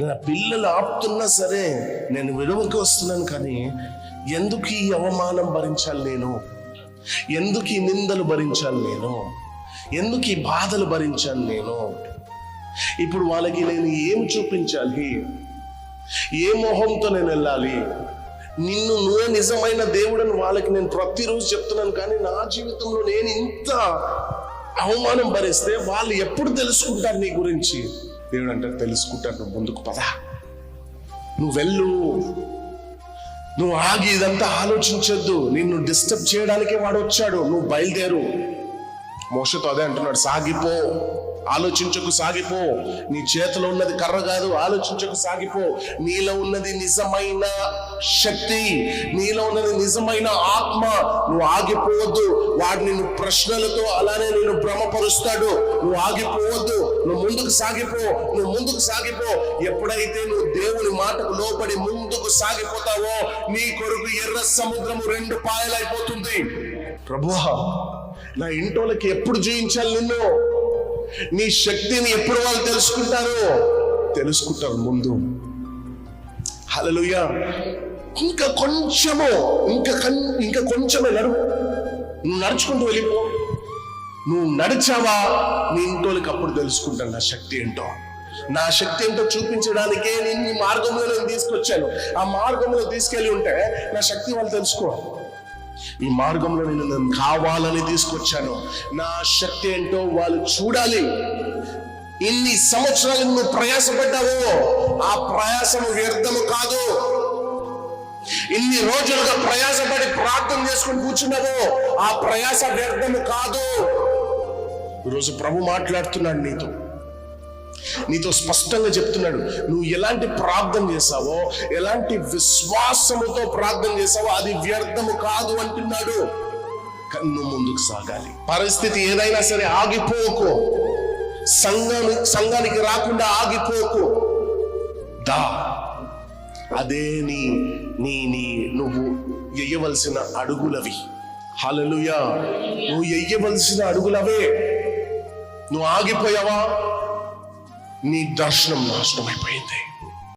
నా పిల్లలు ఆపుతున్నా సరే నేను విడవకి వస్తున్నాను కానీ ఎందుకు ఈ అవమానం భరించాలి నేను? ఎందుకు ఈ నిందలు భరించాలి నేను? ఎందుకు ఈ బాధలు భరించాలి నేను? ఇప్పుడు వాళ్ళకి నేను ఏం చూపించాలి? ఏ మొహంతో నేను వెళ్ళాలి? నిన్ను నువ్వే నిజమైన దేవుడని వాళ్ళకి నేను ప్రతిరోజు చెప్తున్నాను కానీ నా జీవితంలో నేను ఇంత అవమానం భరిస్తే వాళ్ళు ఎప్పుడు తెలుసుకుంటారు నీ గురించి? దేవుడు అంటే తెలుసుకుంటాను నువ్వు ముందుకు పద. నువ్వు వెళ్ళు. నువ్వు ఆగి ఇదంతా ఆలోచించొద్దు. నిన్ను డిస్టర్బ్ చేయడానికే వాడు వచ్చాడు నువ్వు బయలుదేరు. మోసతో అదే అంటున్నాడు సాగిపో. ఆలోచించకు సాగిపో. నీ చేతిలో ఉన్నది కర్ర కాదు ఆలోచించకు సాగిపో. నీలో ఉన్నది నిజమైన శక్తి నీలో ఉన్నది నిజమైన ఆత్మ. నువ్వు ఆగిపోవద్దు. వాడు నిన్ను ప్రశ్నలతో అలానే నిన్ను భ్రమపరుస్తాడు. నువ్వు ఆగిపోవద్దు. నువ్వు ముందుకు సాగిపో. నువ్వు ముందుకు సాగిపో. ఎప్పుడైతే నువ్వు దేవుని మాటకు లోపడి ముందుకు సాగిపోతావో నీ కొరకు ఎర్ర సముద్రము రెండు పాయలైపోతుంది. ప్రభువా నా ఇంటోళ్ళకి ఎప్పుడు జయించాలి నిన్ను? నీ శక్తిని ఎప్పుడు వాళ్ళు తెలుసుకుంటారు? తెలుసుకుంటారు ముందు. హలలుయా ఇంకా కొంచెము ఇంకా కన్- ఇంకా కొంచెమే నడు నువ్వు నడుచుకుంటూ వెళ్ళిపో. నువ్వు నడిచావా? నీ ఇంట్లోకి అప్పుడు తెలుసుకుంటాను నా శక్తి ఏంటో. నా శక్తి ఏంటో చూపించడానికే నేను ఈ మార్గంలో నేను తీసుకొచ్చాను. ఆ మార్గంలో తీసుకెళ్ళి ఉంటే నా శక్తి వాళ్ళు తెలుసుకోవాలి. ఈ మార్గంలో నేను నేను కావాలని తీసుకొచ్చాను. నా శక్తి ఏంటో వాళ్ళు చూడాలి. ఇన్ని సంవత్సరాలు నువ్వు ప్రయాసపడ్డావో ఆ ప్రయాసం వ్యర్థము కాదు. ఇన్ని రోజులుగా ప్రయాసపడి ప్రార్థన చేసుకుని కూర్చున్నావో ఆ ప్రయాస వ్యర్థము కాదు. ఈరోజు ప్రభు మాట్లాడుతున్నాడు నీతో. నీతో స్పష్టంగా చెప్తున్నాడు నువ్వు ఎలాంటి ప్రార్థన చేసావో ఎలాంటి విశ్వాసముతో ప్రార్థన చేసావో అది వ్యర్థము కాదు అంటున్నాడు. కన్ను ముందుకు సాగాలి. పరిస్థితి ఏదైనా సరే ఆగిపోకు. సంఘాన్ని సంఘానికి రాకుండా ఆగిపోకు. దా అదే నీ నీ నీ నువ్వు ఎయ్యవలసిన అడుగులవి. హలలుయా నువ్వు ఎయ్యవలసిన అడుగులవే. నువ్వు ఆగిపోయావా? నీ దర్శనం నాశనమైపోయింది